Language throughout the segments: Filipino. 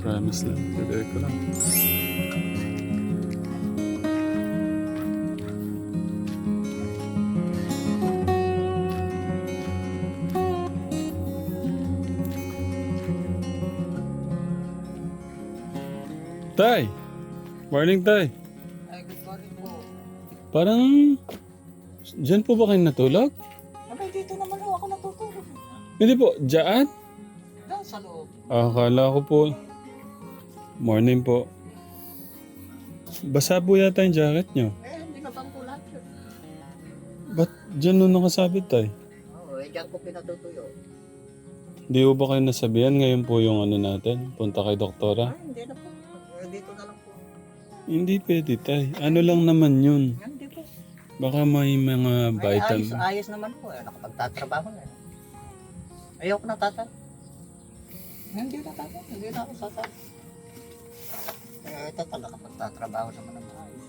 Ganda ng ating promise land. Kaya ko lang. Tay! Morning, Tay! Ay, good morning po. Parang... Diyan po ba kayo natulog? Abay, dito naman ho ako natutulog. Hindi po, dyan? Doon sa loob. Ah, Akala ko po. Morning po. Basa po yata yung jacket nyo. Eh, hindi na bang lahat yun. Ba't dyan nun nakasabit tay? Oo, eh, dyan ko pinatutuyo. Hindi po ba kayo nasabihan ngayon po yung ano natin? Punta kay doktora? Ay, hindi na po. Eh, dito na lang po. Hindi pwede tay. Ano lang naman yun? Hindi po. Baka may mga Ay, ayos, vitamin. ayos naman po. Eh, nakapagtatrabaho na. eh. Ayoko na tata. Hindi na tata. Hindi na ako sasali. Eh, ito talaga pagtatrabaho naman ang ayos.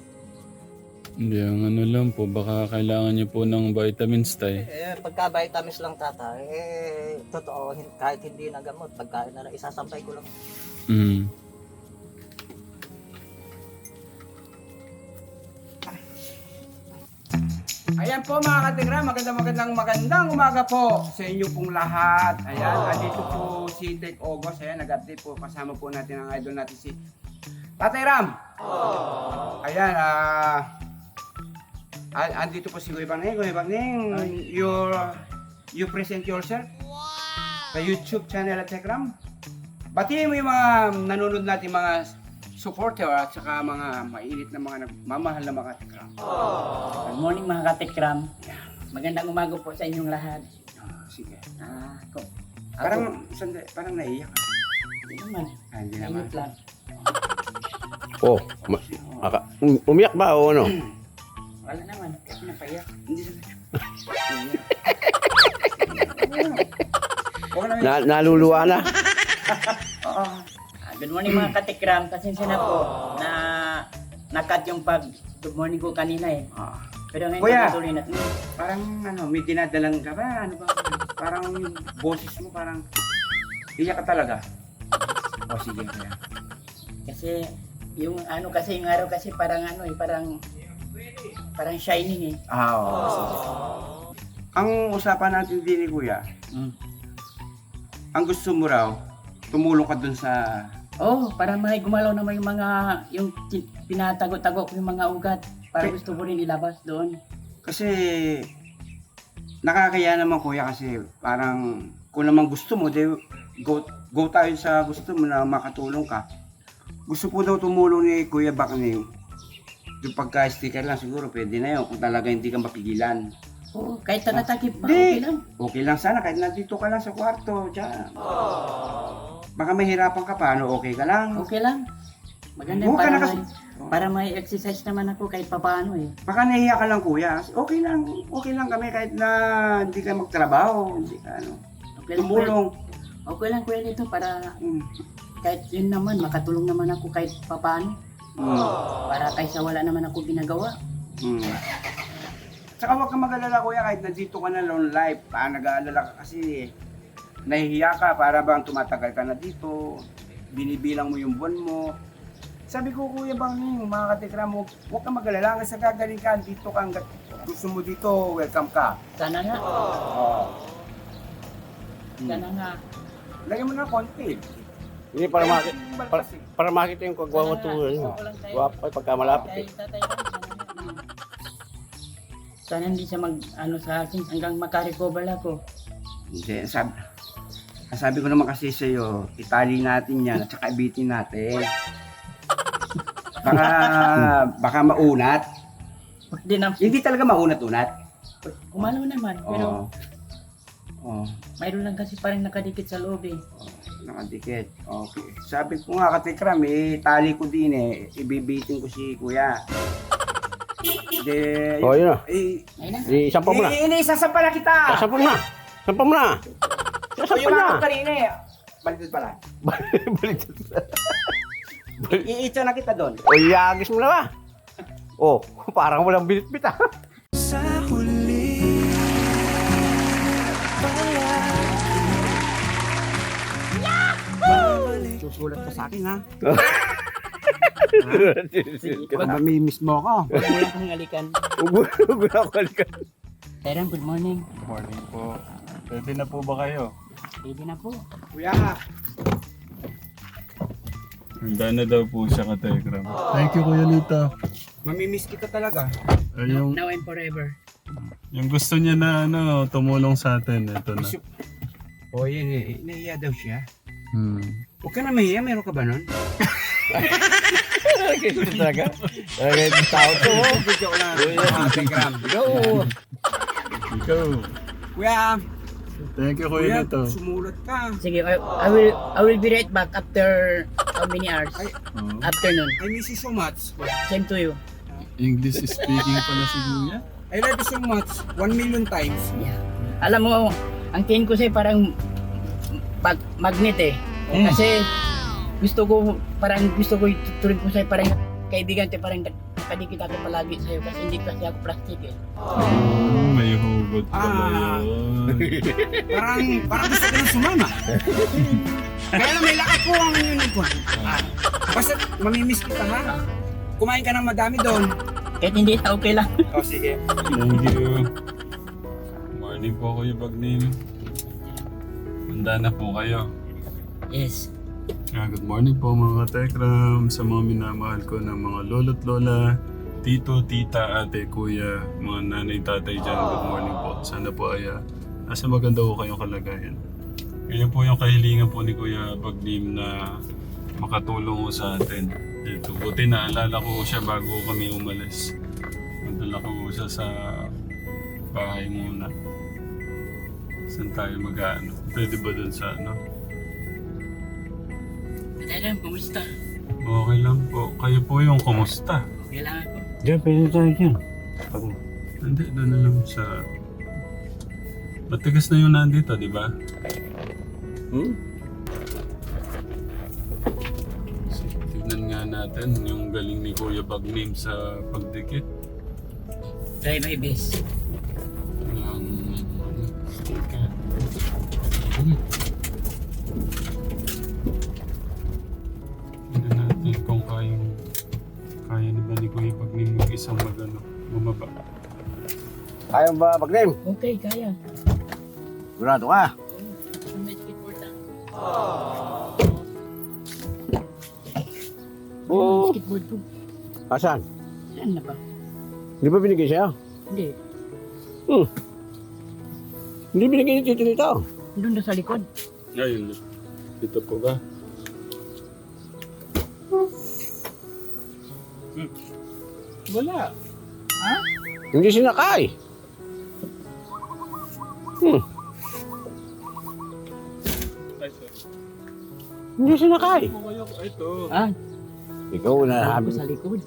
Hindi, ang ano lang po. Baka kailangan niyo po ng vitamins tay. Eh, pagka vitamins lang tata, eh, totoo, hin- kahit hindi na gamot, pagkain na lang, isasampay ko lang. Mm. Ayan po mga katingra, magandang magandang magandang umaga po sa inyo pong lahat. Ayan, andito po si Dek Ogos. Ayan, nag-update po. Kasama po natin ang idol natin si Tatay Ram. Ayan, ah... ah, andito po si Kuya Bangning. Kuya Bangning, your, you present yourself sa YouTube channel at Tekram. Batiin mo yung mga nanonood natin mga supporter at saka mga mainit na mga nagmamahal na mga Tekram. Good morning mga katikram. Magandang umaga po sa inyong lahat. Ah, sige. Ah, ako. Parang, sandali, parang naiyak. Hindi naman. Ah, hindi naman. Ayot lang. Oh, ma- aka- um- umiyak ba o ano? Wala naman. Kasi napaiyak. Hindi sa... Huwag na Na- naluluwa na. Oo. Ah, good morning mga katikram. Pasensya na po na nakat yung pag good morning ko kanina eh. Ah, Pero ngayon Kuya! patuloy natin. parang ano, may dinadalang ka ba? Ano ba? Parang yung boses mo parang iyak ka talaga. O sige kaya. Kasi yung ano kasi yung araw kasi parang ano eh, parang parang shining eh. Ah, oo. Ang usapan natin din ni Kuya, Mm. ang gusto mo raw, tumulong ka dun sa... Oh, para may gumalaw naman yung mga yung pinatago-tago ko yung mga ugat. Para Pe- gusto ko rin ilabas doon. Kasi nakakaya naman kuya kasi parang kung naman gusto mo, de, go, go tayo sa gusto mo na makatulong ka. Gusto po daw tumulong ni Kuya Bakning. Yung pagka-sticker lang siguro pwede na yun kung talaga hindi ka mapigilan. Oo, kahit tagatakip pa, Hindi. okay lang. Okay lang sana kahit nandito ka lang sa kwarto. Diyan. Baka mahirapan ka paano, okay ka lang. Okay lang. Maganda ka para may, para may exercise naman ako kahit papaano eh. Baka nahiya ka lang kuya. Okay lang, okay lang kami kahit na hindi ka magtrabaho, hindi ka ano. Okay lang, kuya. Tumulong. Okay lang kuya nito para Mm. Kahit yun naman, makatulong naman ako kahit papaano. Mm. Para kaysa wala naman ako ginagawa. Hmm. Tsaka huwag kang mag-alala kuya kahit nandito ka na lone life. Ah, nag-aalala ka kasi nahihiya ka para bang tumatagal ka na dito. Binibilang mo yung buwan mo. Sabi ko kuya bang mga katikra mo, huwag kang mag-alala hanggang sa gagaling ka, dito ka hanggat gusto mo dito, welcome ka. Sana nga, Oh. sana nga. Lagyan mo na konti. Hindi para makita, para, para makita yung kagwawa to. Ano. Gwapo ay pagka malapit eh. sana hindi siya mag, ano sa akin, hanggang makarecover ako. Hindi, sabi, sabi ko naman kasi sa iyo, itali natin yan at saka ibitin natin. Baka, baka maunat. Hindi na, Hindi talaga maunat-unat. kumalaw naman, pero Oo. Oo. mayroon lang kasi parang nakadikit sa loob eh. Nakadikit. Okay. Sabi ko nga katikram, eh, tali ko din eh. Ibibitin ko si kuya. De, Oh, yun na. eh, na. Di, sampa mo na. eh, inisasampa na kita! Sampa mo na. Sampa mo na. O Sampa yung na. mga kanina eh. Baliktad pala. Baliktad. Iitsa na kita doon. O, yagis mo na ba? Oh, parang walang binit-bit ah. Susulat ka sa akin, ha? Pag mamimiss mo ako. Huwag mo lang kong alikan. Ugul ako alikan. Tay Ram, good morning. Morning po. Pwede na po ba kayo? Pwede na po. Kuya, Handa na daw po siya ka Telegram. Thank you Kuya Lito. mamimiss kita talaga. Ay, yung, Now and forever. yung gusto niya na ano, tumulong sa atin, ito na. O, yun eh. Nahiya daw siya. Hmm. Huwag ka na mahiya. Meron ka ba nun? Ito talaga. Talaga yung tao to. oh. Video ko lang. Telegram. Go. Ikaw. Kuya, Thank you kuya, Kuya Lito. sumulat ka. Sige, I, I will I will be right back after how many hours? Ay. Oh. Afternoon. I miss you so much. Same to you. English speaking pala si Kuya. I love you so much. One million times. Yeah. Alam mo, ang tingin ko sa'yo parang pag magnet eh. Mm. Kasi gusto ko, parang gusto ko ituturin ko sa'yo parang kaibigan te parang kadikit ako palagi sa'yo kasi hindi kasi ako plastic eh. Oh, may hugot pala Ah. yun. Parang, parang gusto ko nang sumama. Kaya lang may lakad po ang inyong ko. Ah, basta mamimiss kita ha. Kumain ka ng madami doon. Kahit hindi na okay lang. O oh, sige. Thank you. Morning po Kuya Bagnim. Handa na po kayo. Yes. Ah, good morning po mga katekram sa mga minamahal ko ng mga lolo't lola, tito, tita, ate, kuya, mga nanay, tatay dyan. Good morning po. Sana po ay ah, nasa maganda po kayong kalagayan. Ngayon po yung kahilingan po ni Kuya Bagnim na makatulong sa atin. Ito, buti naalala ko siya bago kami umalis. Nadala ko siya sa bahay muna. Saan tayo mag-ano? Pwede ba dun sa ano? Madam, kumusta? Okay lang po. Kayo po yung kumusta? Okay lang ako. Diyan, pwede tayo dyan. Hindi, doon na lang sa... Matigas na yung nandito, di ba? Hmm? Tignan nga natin yung galing ni Kuya Bagnim sa pagdikit Try my best. ng ano, sticker. Hmm. Mag-isang magano, bumaba. Kaya ba, Bagnim? Okay, kaya. Sigurado ka. Oo. Skateboard ko. Asan? Saan na ba? Di ba binigay sa'yo? Hindi. Hindi binigay ni Tito nito. Doon na sa likod. Ayun, dito po ba? Hmm. Wala. Hindi sinakay. Hmm. Ay, sorry. Hindi sinakay. Kung kayo, ito. Ah, Ikaw na sabi. sa likod.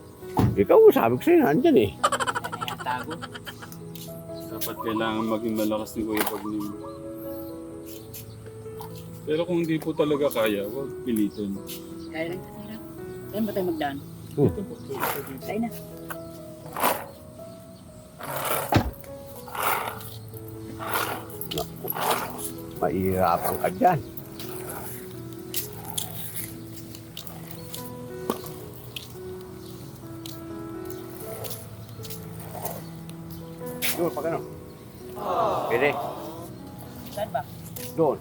Ikaw sabi ko sa'yo, nandyan eh. Yatago. Dapat kailangan maging malakas ni Kuya Pagnim. Pero kung hindi po talaga kaya, huwag pilitin. Kaya lang kasi lang. Saan ba tayo magdaan? Ito po, ito po. Tayo na. Mahirapan ka dyan. Doon, pag ano? Pwede. Saan ba? Doon.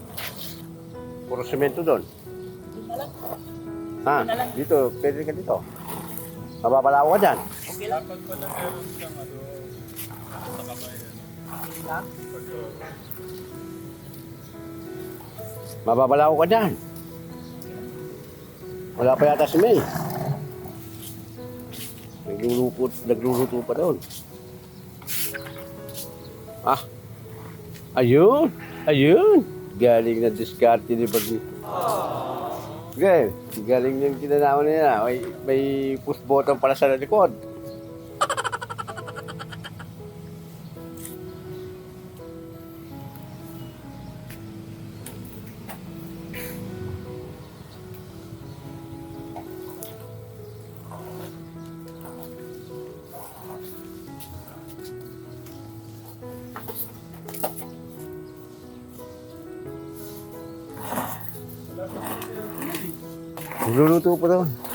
Puro semento doon. Doon na lang. Ha? Doon na lang. Dito, pwede ka dito. Mababalaw ka dyan. Okay lang. Dapat pala meron siyang ano, sa kabayan. Lang. Mababalaw ka dyan. Wala pa yata si May. Nagluluto, nagluluto pa doon. Ah. Ayun. Ayun. Galing na diskarte ni Bagni. Okay. Galing yung kinanaman niya. May, may push button pala sa likod. Nagluluto pa naman.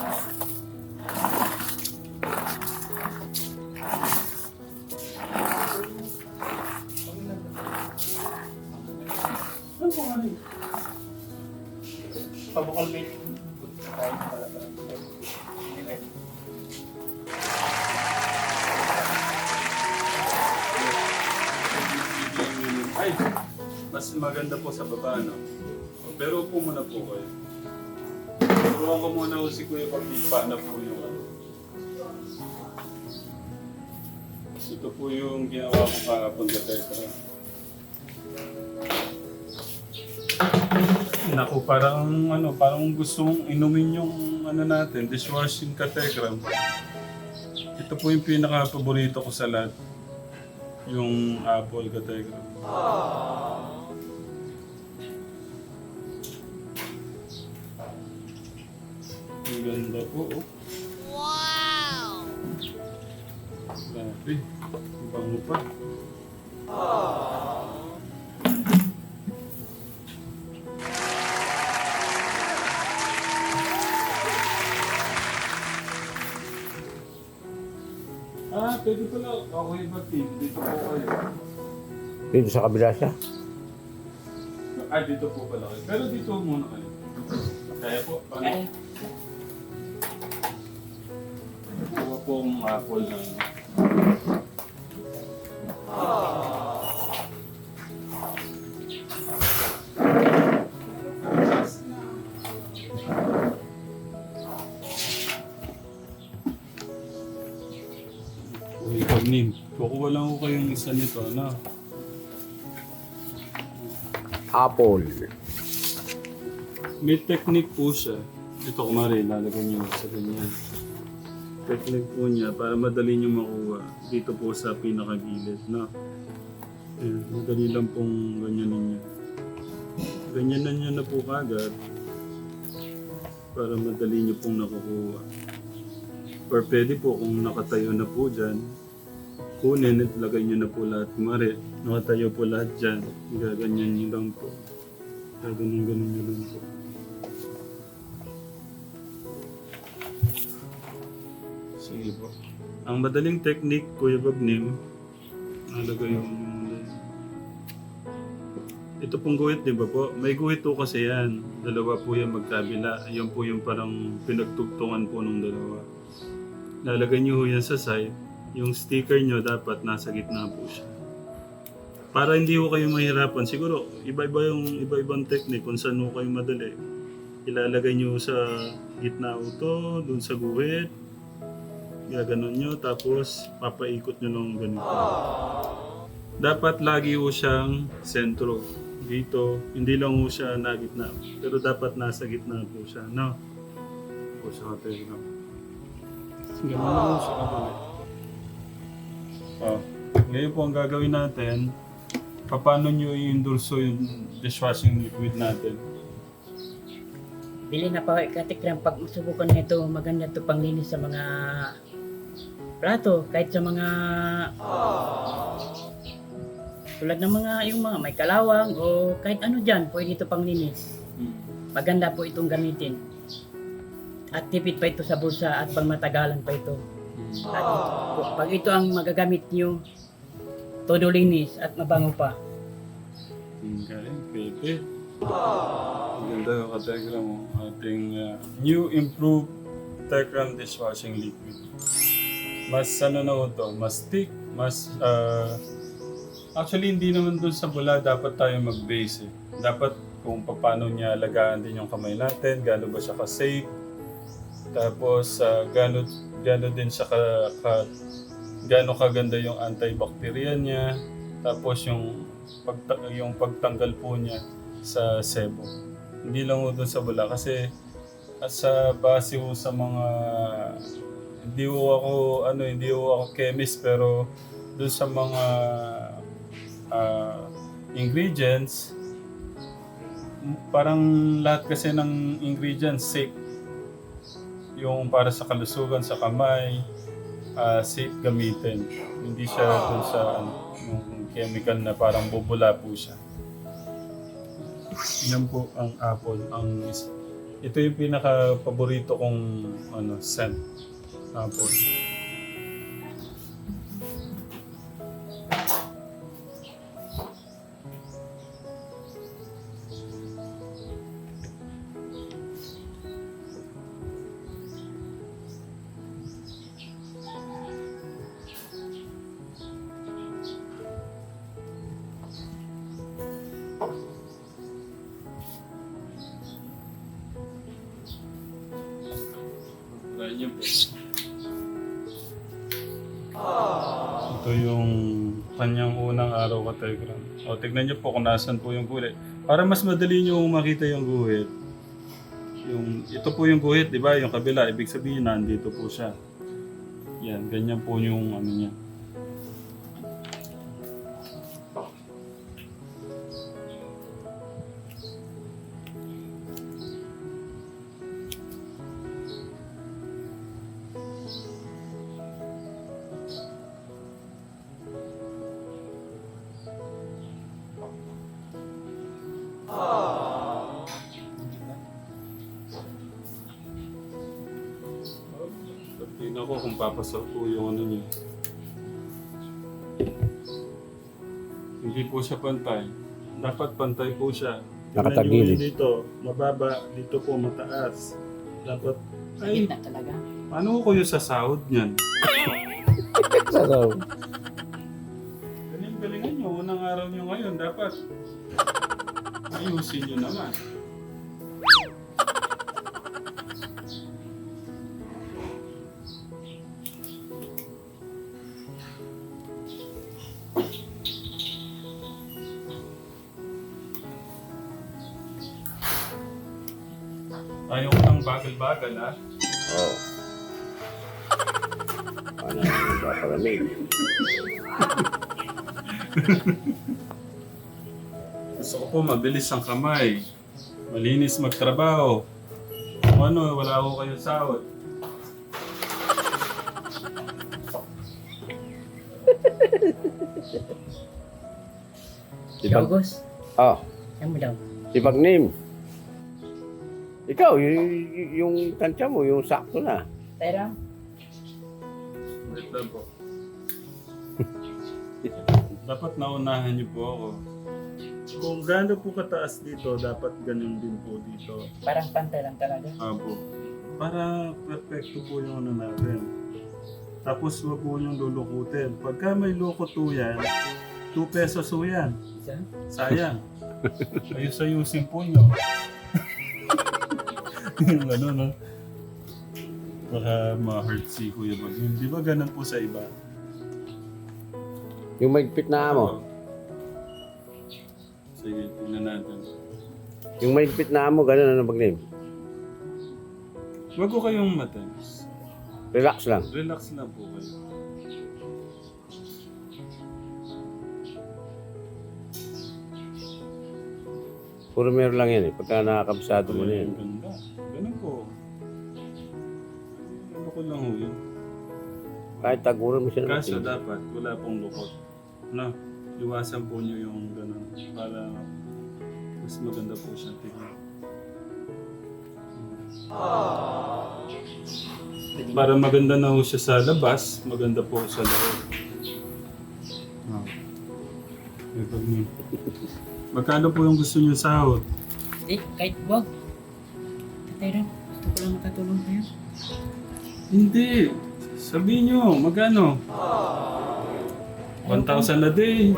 Ito po yung ginawa ko kahapon ka Tetra. Naku, parang ano, parang gusto mong inumin yung ano natin, dishwashing kategram. Ito po yung pinaka-paborito ko sa lahat. Yung apple kategram. Ang ganda po, oh. Grabe. Ang bango pa. Ah, pwede pala. Okay ba, Tim? Dito po kayo. Dito sa kabila siya. Ah, dito po pala kayo. Pero dito muna kayo. Kaya po, paano? Kuha po ang apple ng... Pagnim, kukuha lang ko kayong isa nito, ano? Apple. May technique po siya. Ito kumari, lalagyan niyo sa ganyan. Technique po niya para madali niyo makuha dito po sa pinakagilid, no? Ayan, madali lang pong ganyan ninyo. Ganyan na niya na po kagad para madali niyo pong nakukuha. Or pwede po kung nakatayo na po dyan, kunin at lagay niyo na po lahat. Kumari, nakatayo po lahat dyan. Gaganyan niyo lang po. Gaganyan ganun niyo lang po. Ang madaling technique, Kuya Bagnim, nalagay yung... Ito pong guhit, di ba po? May guhit po kasi yan. Dalawa po yan magkabila. Yan po yung parang pinagtugtungan po ng dalawa. Lalagay niyo ho yan sa side. Yung sticker niyo dapat nasa gitna po siya. Para hindi ho kayo mahirapan. Siguro, iba-iba yung iba-ibang technique kung saan ho kayo madali. Ilalagay niyo sa gitna ho to, dun sa guhit. Gaganon nyo, tapos papaikot nyo ng ganito. Dapat lagi ho siyang sentro. Dito, hindi lang ho siya na gitna. Pero dapat nasa gitna po siya, no? Po sa hotel, no? Ganun lang ho siya kabalik. Oh. Ngayon po ang gagawin natin, paano nyo i-endorso yung dishwashing liquid natin? Dili na pa katikram pag subukan nito maganda to panglinis sa mga plato kahit sa mga tulad ng mga yung mga may kalawang o kahit ano diyan pwede ito panglinis. Maganda po itong gamitin. At tipid pa ito sa bulsa at pangmatagalan pa ito. At ito- pag ito ang magagamit niyo, todo linis at mabango pa. Okay, Pepe. Ang ganda yung kategram mo. Ating uh, new improved Tecram dishwashing liquid. Mas ano na to, mas thick, mas... uh, actually, hindi naman dun sa bula dapat tayo mag-base eh. Dapat kung paano niya alagaan din yung kamay natin, gaano ba siya ka-safe, tapos uh, gaano, gaano din siya ka, ka gaano kaganda yung antibacterial niya, tapos yung pagta- yung pagtanggal po niya sa sebo. Hindi lang doon sa bula kasi at sa base sa mga hindi ho ako ano hindi ho ako chemist pero doon sa mga ah, ingredients parang lahat kasi ng ingredients safe. Yung para sa kalusugan sa kamay ah, safe gamitin. Hindi siya doon sa ano, yung chemical na parang bubula po siya. Yan po ang apple ang Ito yung pinaka-paborito kong ano, scent. Tapos, Try Ito yung kanyang unang araw ka Telegram. O, tignan niyo po kung nasan po yung guhit. Para mas madali niyo makita yung guhit. Yung, ito po yung guhit, di ba? Yung kabila, ibig sabihin nandito po siya. Yan, ganyan po yung ano niya. Hindi po siya pantay. Dapat pantay po siya. Tingnan Nakatagilid. niyo Dito, mababa. Dito po, mataas. Dapat, ay, Gitna talaga. ano ko yung sasahod niyan? Sarap. Galing-galingan nyo. Unang araw nyo ngayon. Dapat ayusin nyo naman. Bagal-bagal, ha? Oo. Ano yung papalamig? Gusto ko po mabilis ang kamay. Malinis magtrabaho. Kung ano, wala ko kayo sahod. Pag... August. Oh, Yan mo daw. si Pagnim. Ikaw, yung, yung tansya mo, yung sakto na. Pero, Wait lang po. dapat naunahan niyo po ako. Kung gaano po kataas dito, dapat ganun din po dito. parang pantay lang talaga. Abo. Para perfecto po yung ano natin. Tapos huwag po yung lulukutin. Pagka may loko yan, 2 pesos po yan. Sayang. Ayos-ayusin po nyo. yung ano, no? Baka ma-hurt si Kuya Bagin. Di ba ganun po sa iba? Yung magpit na mo. Sige, tingnan natin. Yung magpit na mo, ganun ano Pagnim. Huwag ko kayong matens. Relax lang. Relax lang po kayo. Puro meron lang yan eh. Pagka nakakabsado mo na yan. Ganda. Ganun po. Ano ko lang ho yun. Kahit taguran mo siya ng Kaso matin. dapat wala pong lukot. No? Iwasan po nyo yung ganun para mas maganda po siya tingnan. Para maganda na ho siya sa labas, maganda po sa loob. Oh. Eh, pag ni- Magkano po yung gusto niyo sahod? Eh, kahit wag. Tatay Ram, gusto ko lang makatulong sa'yo. Hindi. Sabihin nyo, magkano? 1,000 a day.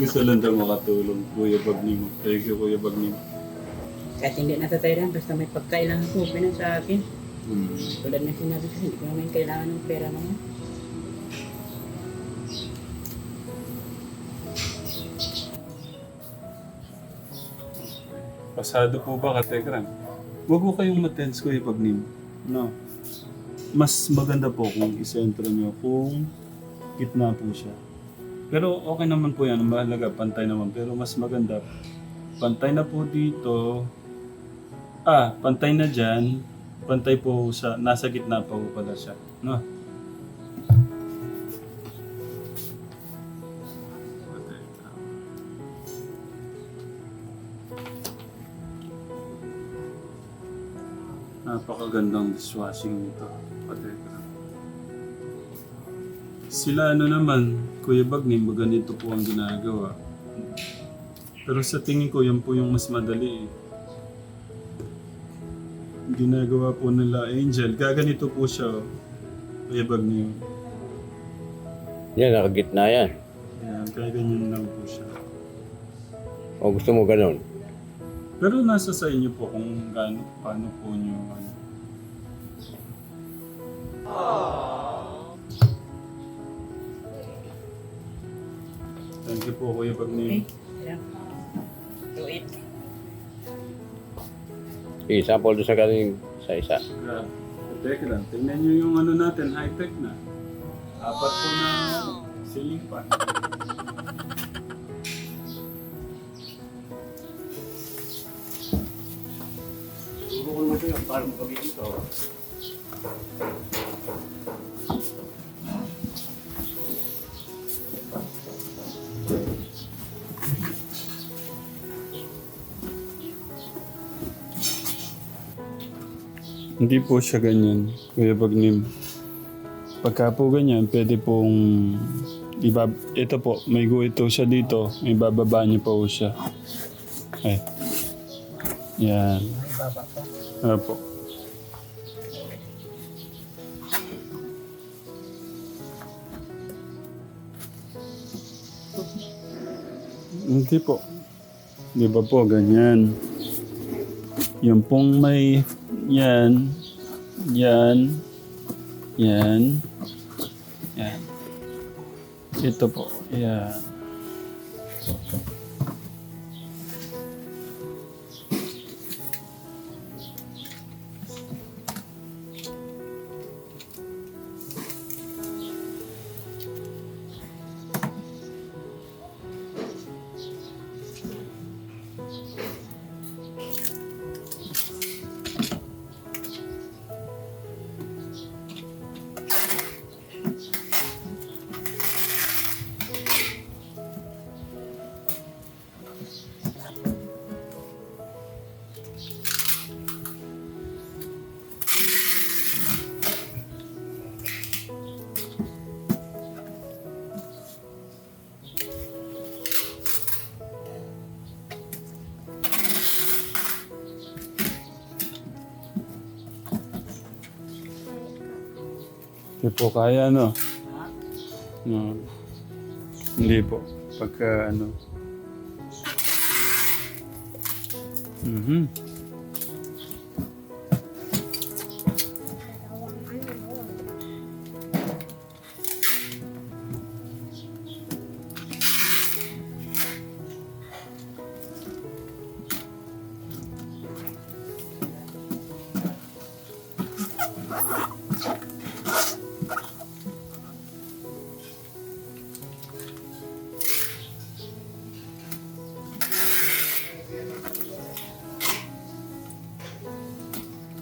Gusto lang daw makatulong, Kuya Bagnimo. Thank you, Kuya Bagnimo. Kahit hindi na tatay Ram, basta may pagkailangan ko, pinan sa akin. Hmm. Tulad ng sinabi ko, hindi ko naman kailangan ng pera naman. Pasado po ba ka, Tekram? Huwag ko kayong matense, Kuya Bagnimo. No. Mas maganda po kung isentro nyo kung gitna po siya. Pero okay naman po yan. Mahalaga, pantay naman. Pero mas maganda, pantay na po dito. Ah, pantay na dyan. Pantay po sa, nasa gitna pa po pala siya. No? Napakagandang dishwashing nito. Katekram. Sila ano naman, Kuya Bagnim, ganito po ang ginagawa. Pero sa tingin ko, yan po yung mas madali eh. Ginagawa po nila Angel. Gaganito po siya. oh. Kuya Bagnim. Yan, nakagitna yan. Yan, kaya ganyan lang po siya. O gusto mo ganun? Pero nasa sa inyo po kung gaano, paano po nyo ano. You po Kuya Bagnim. Do it. Sample doon sa kaning sa isa. Grabe. Teka lang, tingnan nyo yung ano natin, high-tech na. Apat po na ceiling fan. Turo ko naman sa'yo, para magpagiging ito. Hindi po siya ganyan, Kuya Bagnim. Pagka po ganyan, pwede pong ibab... Ito po, may guhito siya dito. May bababa niyo po siya. Ay. Yan. Apo. Hindi po. Di ba po, ganyan. Yung pong may yan, yan, yan, yan. Ito po, yan. Hindi po kaya, no? No. Hindi po. Pagka, ano. Mhm.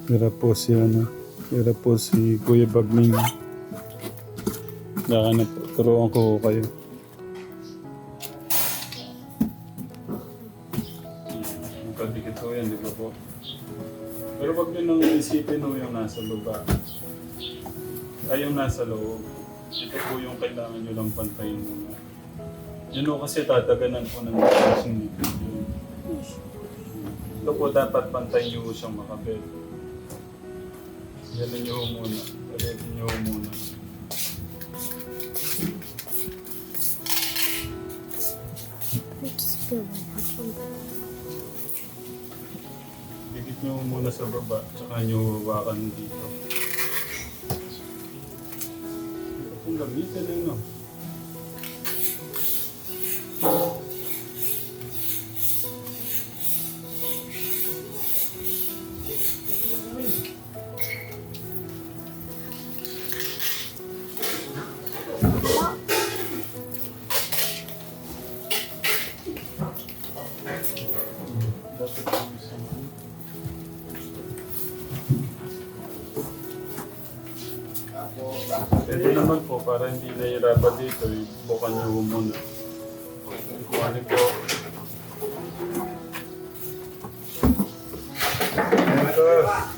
Hirap po si ano. Hirap po si Kuya Bagning. Baka na po. Turuan ko kayo. Magkadikit ko yan, di ba po? Pero wag nyo nang isipin ho yung nasa baba. Ay, yung nasa loob. Ito po yung kailangan nyo lang pantayin muna. Yun o kasi tataganan po ng dito. Ito po dapat pantayin nyo siyang makabel. Yan nyo muna. Palitin nyo muna. Dikit nyo muna sa baba, tsaka nyo hawakan dito. Kung gamitin na no. Ito naman po, para hindi nahihirapan dito, bukan niyo muna. Kuhanin ko. Ito.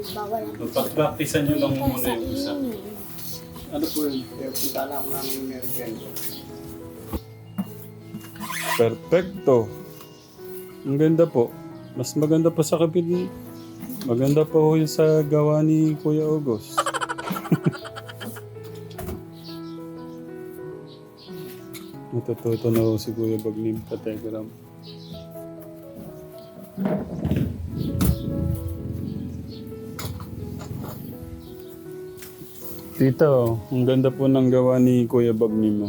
Na. Pag-practicean nyo lang muna yung isa. Ano po yun? Eh, punta lang ako ng American. Perfecto. Ang ganda po. Mas maganda pa sa kapit Maganda pa ho yung sa gawa ni Kuya August. Natututo na ho si Kuya Bagnim Kategram. Tito, ang ganda po ng gawa ni Kuya Bagnim mo.